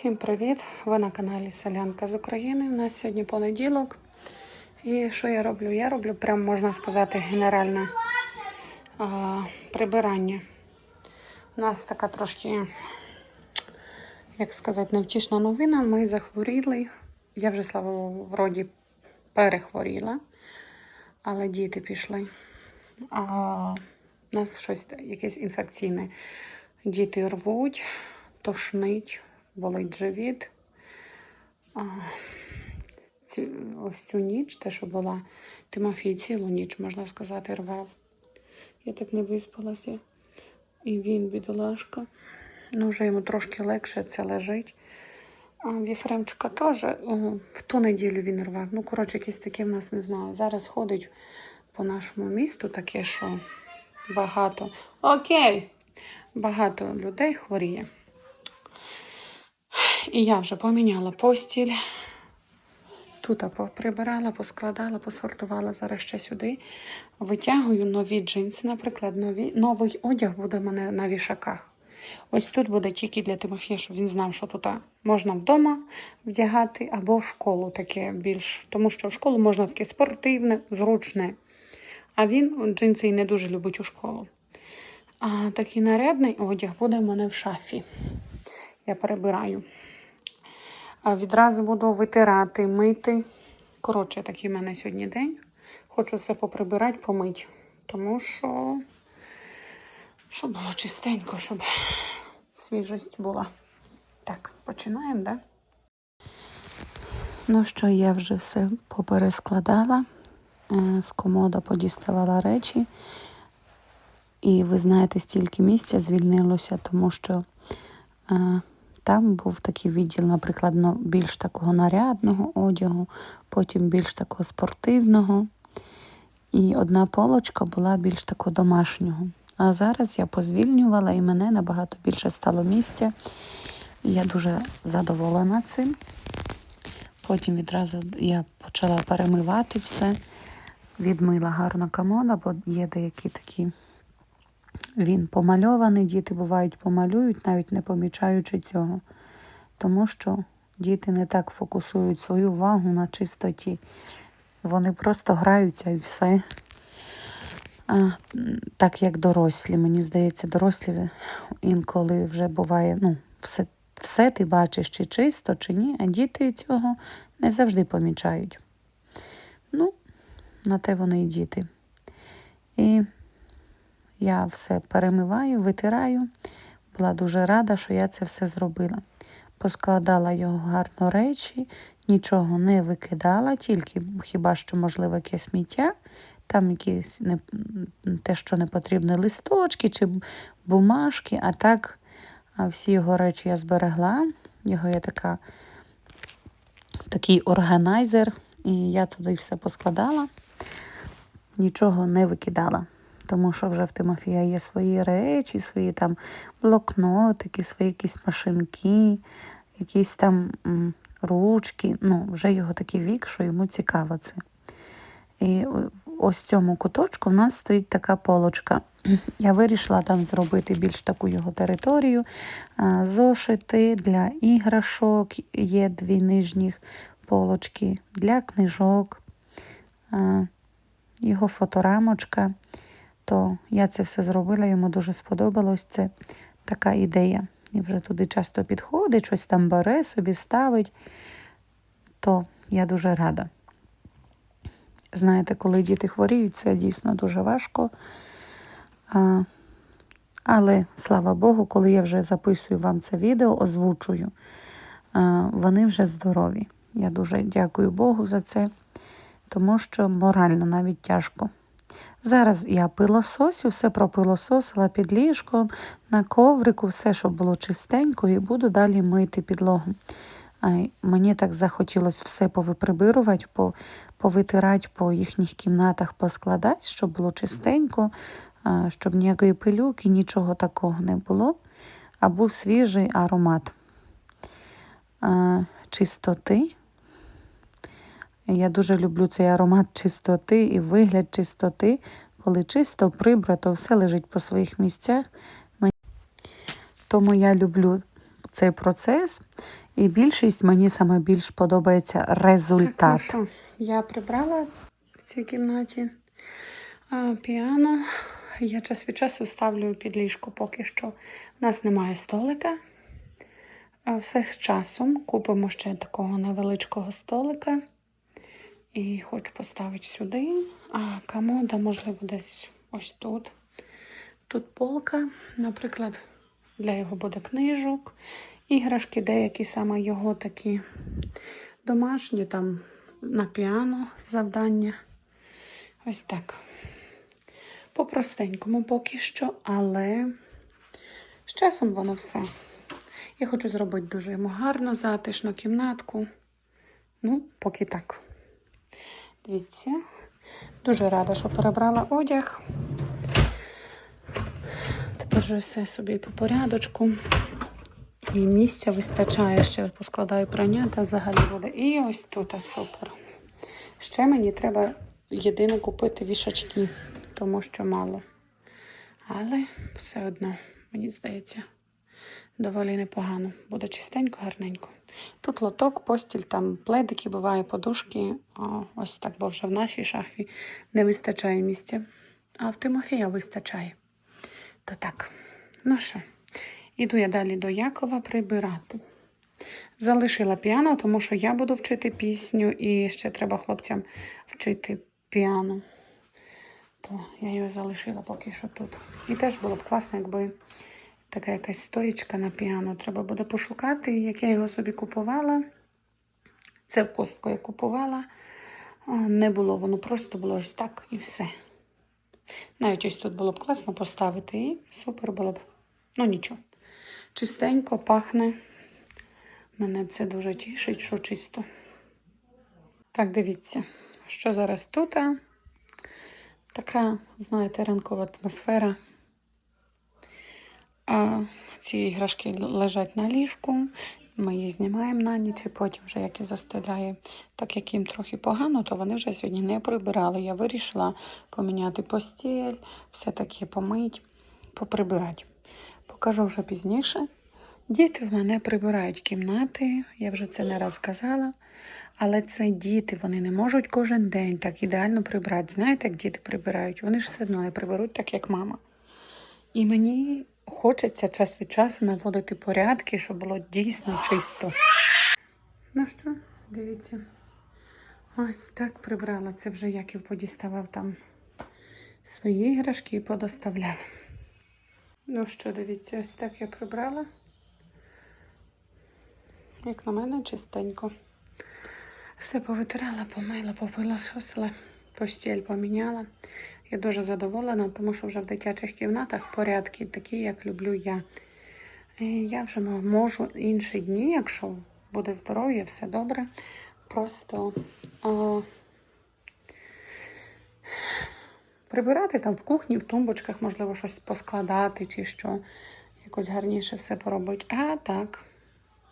Всім привіт! Ви на каналі Солянка з України. У нас сьогодні понеділок. І що я роблю? Я роблю прям, можна сказати, генеральне а, прибирання. У нас така трошки, як сказати, невтішна новина. Ми захворіли. Я вже, слава вроді, перехворіла, але діти пішли. А, у нас щось якесь інфекційне. Діти рвуть, тошнить, болить живіт. Ось цю ніч, те, що була, Тимофій цілу ніч, можна сказати, рвав. Я так не виспалася. І він, бідолашка. Ну, вже йому трошки легше це лежить. А в теж в ту неділю він рвав. Ну, коротше, якісь такі в нас не знаю. Зараз ходить по нашому місту таке, що багато. Окей! Багато людей хворіє. І я вже поміняла постіль. Тут прибирала, поскладала, посортувала зараз ще сюди. Витягую нові джинси, наприклад, нові, новий одяг буде мене на вішаках. Ось тут буде тільки для Тимофія, щоб він знав, що тут можна вдома вдягати або в школу таке більш. Тому що в школу можна таке спортивне, зручне. А він джинси і не дуже любить у школу. А такий нарядний одяг буде в мене в шафі. Я перебираю. Відразу буду витирати, мити. Коротше, такий в мене сьогодні день. Хочу все поприбирати, помити. Тому що, щоб було чистенько, щоб свіжість була. Так, починаємо, так? Да? Ну що, я вже все поперескладала, е, з комода подіставала речі. І ви знаєте, стільки місця звільнилося, тому що е, там був такий відділ, наприклад, ну, більш такого нарядного одягу, потім більш такого спортивного. І одна полочка була більш такого домашнього. А зараз я позвільнювала і мене набагато більше стало місця. Я дуже задоволена цим. Потім відразу я почала перемивати все, відмила гарно комода, бо є деякі такі. Він помальований, діти бувають помалюють, навіть не помічаючи цього. Тому що діти не так фокусують свою увагу на чистоті. Вони просто граються і все. А, Так як дорослі. Мені здається, дорослі інколи вже буває, ну, все, все ти бачиш, чи чисто, чи ні, а діти цього не завжди помічають. Ну, на те вони і діти. І я все перемиваю, витираю. Була дуже рада, що я це все зробила. Поскладала його гарно речі, нічого не викидала, тільки хіба що, можливо, якесь сміття, там якісь не, те, що не потрібні листочки чи бумажки, а так всі його речі я зберегла. Його є така, такий органайзер, і я туди все поскладала, нічого не викидала тому що вже в Тимофія є свої речі, свої там блокнотики, свої якісь машинки, якісь там ручки. Ну, вже його такий вік, що йому цікаво це. І ось в цьому куточку в нас стоїть така полочка. Я вирішила там зробити більш таку його територію. Зошити для іграшок є дві нижніх полочки, для книжок, його фоторамочка то я це все зробила, йому дуже сподобалось. Це така ідея. І вже туди часто підходить, щось там бере, собі ставить, то я дуже рада. Знаєте, коли діти хворіють, це дійсно дуже важко. Але, слава Богу, коли я вже записую вам це відео, озвучую, вони вже здорові. Я дуже дякую Богу за це, тому що морально навіть тяжко. Зараз я пилососю, все пропилососила під ліжком, на коврику, все, щоб було чистенько, і буду далі мити підлогу. Мені так захотілося все повиприбирувати, повитирати по їхніх кімнатах, поскладати, щоб було чистенько, щоб ніякої пилюки, нічого такого не було, а був свіжий аромат чистоти. Я дуже люблю цей аромат чистоти і вигляд чистоти, коли чисто прибрато, все лежить по своїх місцях. Тому я люблю цей процес, і більшість мені саме більш подобається результат. Так, ну що, я прибрала в цій кімнаті піано. Я час від часу ставлю під ліжко поки що. У нас немає столика. Все з часом. Купимо ще такого невеличкого столика. І хочу поставити сюди. А комода, можливо, десь ось тут. Тут полка, наприклад, для його буде книжок, іграшки, деякі саме його такі домашні, там на піано завдання. Ось так. По-простенькому поки що, але з часом воно все. Я хочу зробити дуже йому гарно, затишну кімнатку. Ну, поки так. Дивіться. Дуже рада, що перебрала одяг. Тепер все собі по порядочку. І місця вистачає, ще поскладаю прання та взагалі буде. І ось тут супер. Ще мені треба єдине купити вішачки, тому що мало. Але все одно, мені здається, доволі непогано. Буде чистенько, гарненько. Тут лоток, постіль, там пледики, буває, подушки. Ось так, бо вже в нашій шафі не вистачає місця. А в Тимофія вистачає. То так. Ну що, іду я далі до Якова прибирати. Залишила піано, тому що я буду вчити пісню, і ще треба хлопцям вчити піано. То я його залишила поки що тут. І теж було б класно, якби така якась стоїчка на піано. Треба буде пошукати, як я його собі купувала. Це в костку я купувала. Не було, воно просто було ось так і все. Навіть ось тут було б класно поставити і супер було б. Ну нічого. Чистенько пахне. Мене це дуже тішить, що чисто. Так, дивіться, що зараз тут. Така, знаєте, ранкова атмосфера. Ці іграшки лежать на ліжку. Ми їх знімаємо на ніч і потім, вже як і застеляє. Так як їм трохи погано, то вони вже сьогодні не прибирали. Я вирішила поміняти постіль, все таки помить, поприбирати. Покажу вже пізніше. Діти в мене прибирають кімнати, я вже це не раз казала. Але це діти, вони не можуть кожен день так ідеально прибрати. Знаєте, як діти прибирають? Вони ж все одно не приберуть так, як мама. І мені хочеться час від часу наводити порядки, щоб було дійсно чисто. Ну що, дивіться. Ось так прибрала. Це вже Яків подіставав там свої іграшки і подоставляв. Ну що, дивіться, ось так я прибрала. Як на мене, чистенько. Все повитирала, помила, попилососила, постіль поміняла. Я дуже задоволена, тому що вже в дитячих кімнатах порядки такі, як люблю я. І я вже можу інші дні, якщо буде здоров'я, все добре. Просто а, прибирати там в кухні, в тумбочках, можливо, щось поскладати чи що. Якось гарніше все поробити. А так,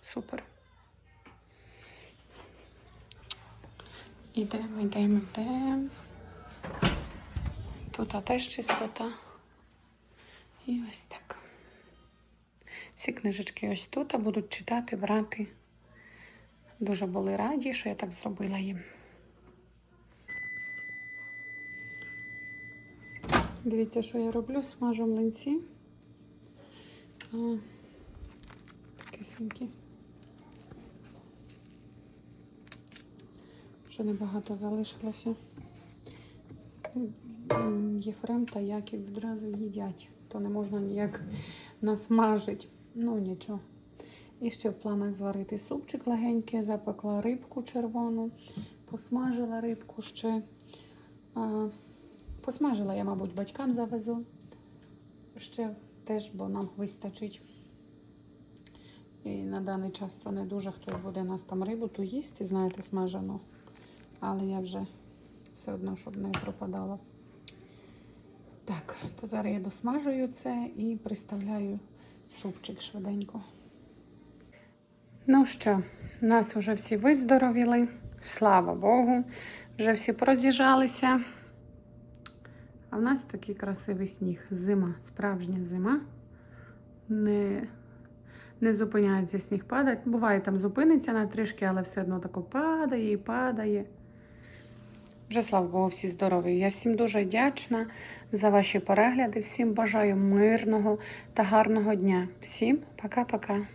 супер. Ідемо, йдемо, йдемо. Тут теж чистота. І ось так. Ці книжечки ось тут будуть читати, брати. Дуже були раді, що я так зробила їм. Дивіться, що я роблю, смажу млинці. А, Такисенькі. Вже небагато залишилося. Єфрем та Яків відразу їдять, то не можна ніяк насмажити. Ну нічого. І ще в планах зварити супчик легенький, запекла рибку червону, посмажила рибку ще. А, посмажила я, мабуть, батькам завезу. Ще теж, бо нам вистачить. І на даний час то не дуже хтось буде нас там рибу ту їсти, знаєте, смажену. Але я вже все одно, щоб не пропадала. Так, то зараз я досмажую це і приставляю супчик швиденько. Ну що, нас вже всі виздоровіли. Слава Богу, вже всі пороз'їжджалися. А в нас такий красивий сніг. Зима, справжня зима. Не, Не зупиняється сніг падати. Буває, там зупиниться на трішки, але все одно тако падає і падає. Вже слава Богу, всі здорові. Я всім дуже вдячна за ваші перегляди. Всім бажаю мирного та гарного дня. Всім пока-пока.